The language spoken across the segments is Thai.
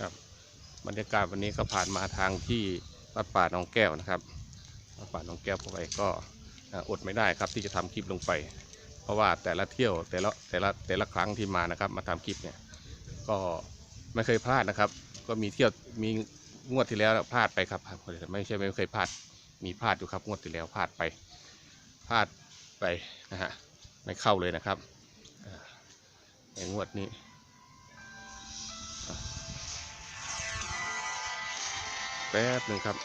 ครับบรรยากาศวันนี้ก็ผ่านมาทางที่วัดป่าหนองแก้วนะครับวัดป่าหนองแก้วไปก็อดไม่ได้ครับที่จะทำคลิปลงไป เพราะว่าแต่ละเที่ยวแต่ละแต่ละแต่ละครั้งที่มานะครับ มาทำคลิปเนี่ยก็ไม่เคยพลาดนะครับ ก็มีเที่ยวมีงวดที่แล้วพลาดไปครับไม่ใช่ไม่เคยพลาดมีพลาดอยู่ครับงวดที่แล้วพลาดไปพลาดไปนะฮะไม่เข้าเลยนะครับในงวดนี้ แป๊บหนึ่งครับ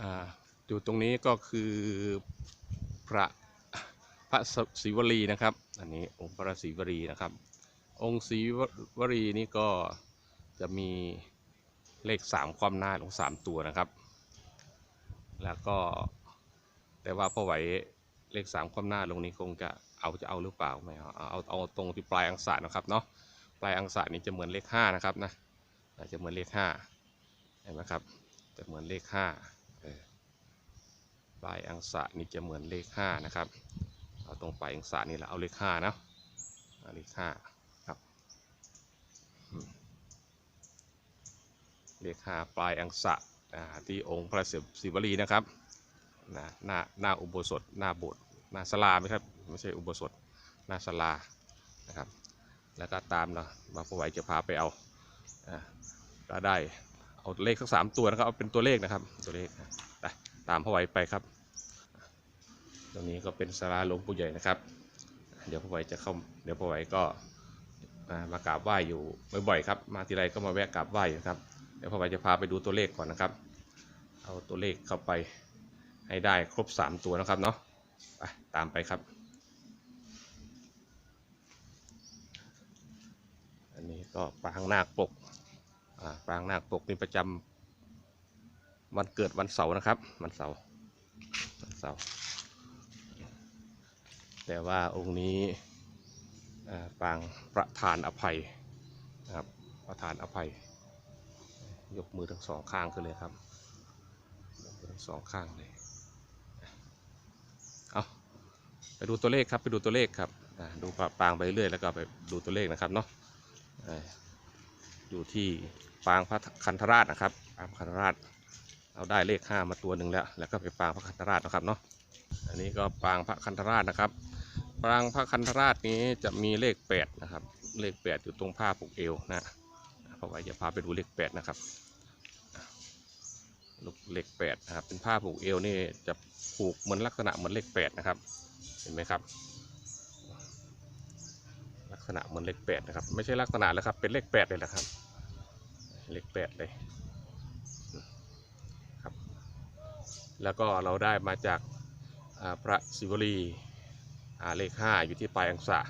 อ่าอยู่ตรงนี้ก็คือพระพระศิวลีนะครับ อันนี้องค์พระศิวลีนะครับ องค์ศิวลีนี่ก็จะมีเลขสามความหน้าลงสามตัวนะครับ แล้วก็แต่ว่าพ่อไหวเลขสามความหน้าลงนี้คงจะเอาจะเอาหรือเปล่าไม่เอาเอาเอาตรงที่ปลายอังสะนะครับเนาะปลายอังสะนี่จะเหมือนเลขห้านะครับนะจจะเหมือนเลขห้า เห็นไหมครับ จะเหมือนเลขห้าปลายอังสะนี่จะเหมือนเลขห้านะครับ เอาตรงปลายอังสะนี่แหละเอาเลขห้านะเเลขห้าครับ เลขห้าปลายอังสะอ่าที่องค์พระศิวลีนะครับนะหน้าหน้าอุโบสถหน้าโบสถ์หน้าศาลาไหมครับไม่ใช่อุโบสถหน้าศาลานะครับ แล้วก็ตามเรามาพอไหวจะพาไปเอาอ่าก็ได้ เอาเลขสักสามตัวนะครับเอาเป็นตัวเลขนะครับตัวเลขไปตามพ่อไหวไปครับ ตรงนี้ก็เป็นสาราหลวงปู่ใหญ่นะครับ เดี๋ยวพ่อไหวจะเข้าเดี๋ยวพ่อไหวก็อ่ามากราบไหว้อยู่บ่อยๆครับ มาทีไรก็มาแวะกราบไหว้อยู่ครับเดี๋ยวพ่อไหวจะพาไปดูตัวเลขก่อนนะครับ เอาตัวเลขเข้าไปให้ได้ครบสามตัวนะครับเนาะไปตามไปครับ อันนี้ก็ปางนาคปก ปรางนาคปกนี่ประจำวันเกิดวันเสาร์นะครับ วันเสาร์วันเสาร์แต่ว่าองค์นี้ปางประธานอภัยนะครับประธานอภัย ยกมือทั้งสองข้างขึ้นเลยครับยกมือทั้งสองข้างเลยเอาไปดูตัวเลขครับไปดูตัวเลขครับดูปางไปเรื่อยแล้วก็ไปดูตัวเลขนะครับเนาะ อยู่ที่ปางพระคันธราชนะครับปางพระคันธราชเอาได้เลขห้ามาตัวหนึ่งแล้ว แล้วก็ไปปางพระคันธราชนะครับเนาะอันนี้ก็ปางพระคันธราชนะครับปางพระคันธราชนี้จะมีเลขแปดนะครับ เลขแปดอยู่ตรงผ้าผูกเอวนะเพราะว่าจะพาไปดูเลขแปดนะครับลูกเลขแปดนะครับ เป็นผ้าผูกเอวนี่จะผูกเหมือนลักษณะเหมือนเลขแปดนะครับ เห็นไหมครับ ลักษณะเหมือนเลขแปดนะครับ ไม่ใช่ลักษณะแล้วครับ เป็นเลขแปดเลยนะครับ เลขแปดเลยครับ แล้วก็เราได้มาจากพระศิวลีเลขห้าอยู่ที่ปลายอังสะ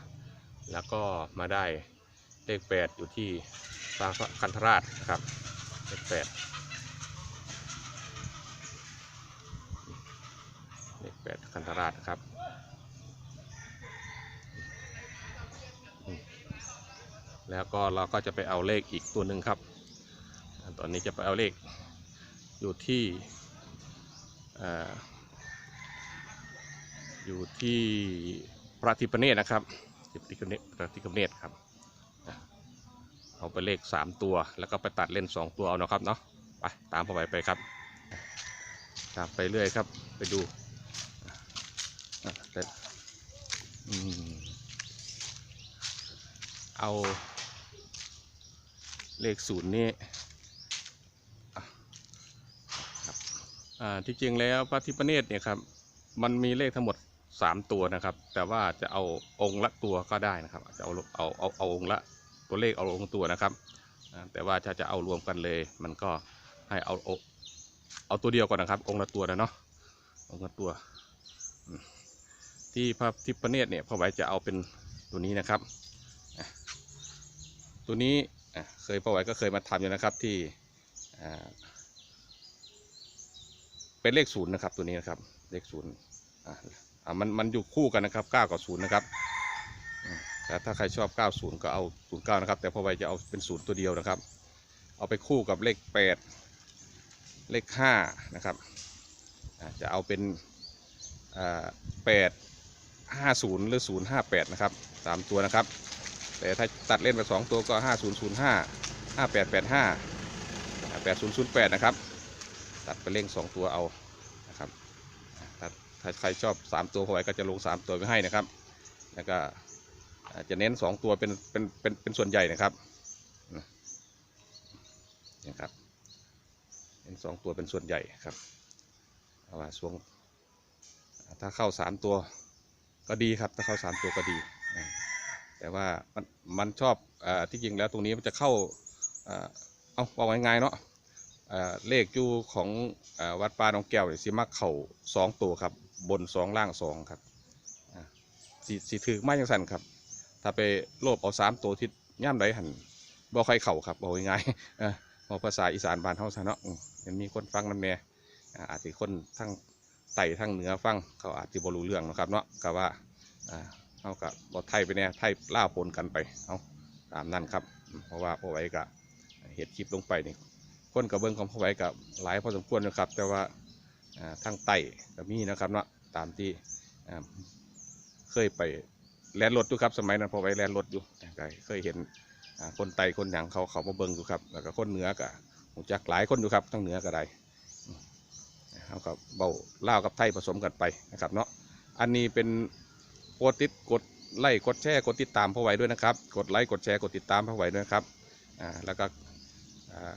แล้วก็มาได้เลขแปดอยู่ที่ปางพระคันธราชนะครับเลขแปดเลขแปดคันธราชครับแล้วก็เราก็จะไปเอาเลขอีกตัวหนึ่งครับ ตอนนี้จะไปเอาเลขอยู่ที่ออยู่ที่พระทิพเนตรนะครับทิพเนตรพระทิพเนตรครับ เอาไปเลขสามตัว แล้วก็ไปตัดเล่นสองตัวเอานะครับเนาะ ไปตามเข้าไปไปครับตามไปเรื่อยครับ ไปดูเอาเลขศูนย์นี่อะครับ อ่าที่จริงแล้วพระทิพเนตรเนี่ยครับมันมีเลขทั้งหมด 3 ตัวนะครับ แต่ว่าจะเอาองค์ละตัวก็ได้นะครับจะเอาเอาเอาเอาองค์ละตัวเลขเอาองค์ตัวนะครับ แต่ว่าถ้าจะเอารวมกันเลย มันก็ให้เอาเอาตัวเดียวก่อนนะครับ องค์ละตัวนะเนาะองค์ละตัว ที่พระทิพเนตรเนี่ยพอไว้จะเอาเป็นตัวนี้นะครับ ตัวนี้เคยพ่อไหวก็เคยมาทำอยู่นะครับที่อ่า เป็นเลขศูนย์นะครับตัวนี้นะครับ เลขศูนย์อะอะมันมันอยู่คู่กันนะครับ9กับศูนย์นะครับแต่ถ้าใครชอบ 90 ก็เอา 09 นะครับ แต่พอไหวจะเอาเป็นศูนย์ตัวเดียวนะครับ เอาไปคู่กับเลข 8 เลข 5 นะครับ จะเอาเป็นอ่า8 50 หรือ 058 นะครับสามตัวนะครับ แต่ถ้าตัดเล่นไปสองตัวก็ห้าศูนย์ศูนย์ห้าห้าแปดแปดห้าแปดศูนย์ศูนย์แปดนะครับ ตัดไปเร่งสองตัวเอานะครับถ้าถ้าใครชอบสามตัวพอไว้ก็จะลงสามตัวไว้ให้นะครับ แล้วก็จะเน้นสองตัวเป็นเป็นเป็นเป็นส่วนใหญ่นะครับนะครับเน้นสองตัวเป็นส่วนใหญ่ครับเอาว่าช่วงถ้าเข้าสามตัวก็ดีครับ ถ้าเข้าสามตัวก็ดี แต่ว่ามันมันชอบอที่จริงแล้วตรงนี้มันจะเข้า เอาเอาง่ายๆเนาะ เลขอยู่ของอวัดป่าหนองแก้วนี่สิมักเข่าสองตัวครับ บนสองล่างสองครับสีสีถือไม้ยังสั่นครับ ถ้าไปโลบเอาสามตัวทิศย่ำไรหันบ่ใครเข่าครับบอกง่ายๆบอกภาษาอีสานบ้านเฮาซะเนาะมยังมีคนฟังนำแน่อ่าอาจจะคนทั้งไต่ทั้งเหนือฟังเขาอาจจะบ่รู้เรื่องนะครับเนาะก็ว่าอ่าเฮาก็บ่ไทยไปแน่ไทยล่าวปนกันไปเอาตามนั้นครับ เพราะว่าพอไว้ก็เห็ดคลิปลงไปนี่ คนกับเบิ้งของพ่อไว้กับหลายพอสมควรนะครับ แต่ว่าอ่าทั้งไต่ก็มีนะครับเนาะตามที่เคยไปแลนรถอยู่ครับสมัยนั้นพอไปแลนรถอยู่ก็เคยเห็นคนไตคนหยังเขาเขามาเบิ่งอยู่ครับแล้วก็คนเหนือก็หูจักหลายคนอยู่ครับทั้งเหนือก็ได้เขาก็เบาเล่าวกับไทยผสมกันไปนะครับเนาะอันนี้เป็นกดติดกดไลค์กดแชร์กดติดตามพ่อไว้ด้วยนะครับ กดไลค์กดแชร์กดติดตามพ่อไว้ด้วยนะครับอ่าแล้วก็อ่า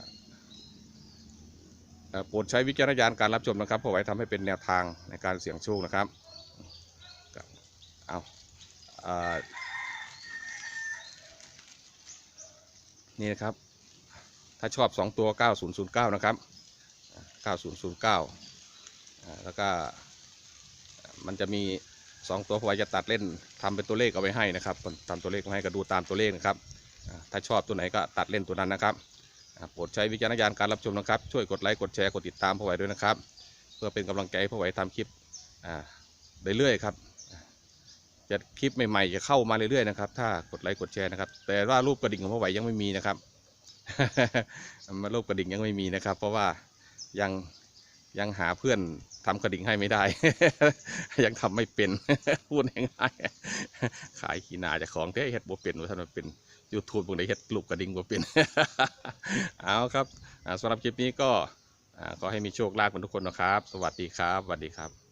โปรดใช้วิจารณญาณการรับชมนะครับเพ่อไว้ทำให้เป็นแนวทางในการเสี่ยงโชคนะครับเอาอ่านี่นะครับ ถ้าชอบ 2 ตัว 9009 นะครับอ่า9009อ่าแล้วก็มันจะมี 2 ตัวพอไว้จะตัดเล่นทำเป็นตัวเลขเอาไว้ให้นะครับทำตัวเลขมาให้ก็ดูตามตัวเลขนะครับ ถ้าชอบตัวไหนก็ตัดเล่นตัวนั้นนะครับ โปรดใช้วิจารณญาณการรับชมนะครับ ช่วยกดไลค์กดแชร์กดติดตามพอไว้ด้วยนะครับ เพื่อเป็นกำลังใจให้พอไว้ทำคลิปได้เรื่อยๆครับจะคลิปใหม่ๆจะเข้ามาเรื่อยๆนะครับถ้ากดไลค์กดแชร์นะครับ แต่ว่ารูปกระดิ่งของพ่อไหวยังไม่มีนะครับมารูปกระดิ่งยังไม่มีนะครับ เพราะว่ายัง ยังหาเพื่อนทำกระดิ่งให้ไม่ได้ ยังทำไม่เป็น พูดง่ายๆขายขีนาจากของเท่เฮ็ดบ่เป็นว่าท่านว่าเป็นยูทูบพวกไหนเฮ็ดลูกกระดิ่งบ่เป็น เอาครับสำหรับคลิปนี้ก็ขอให้มีโชคลาภกันทุกคนนะครับ สวัสดีครับสวัสดีครับ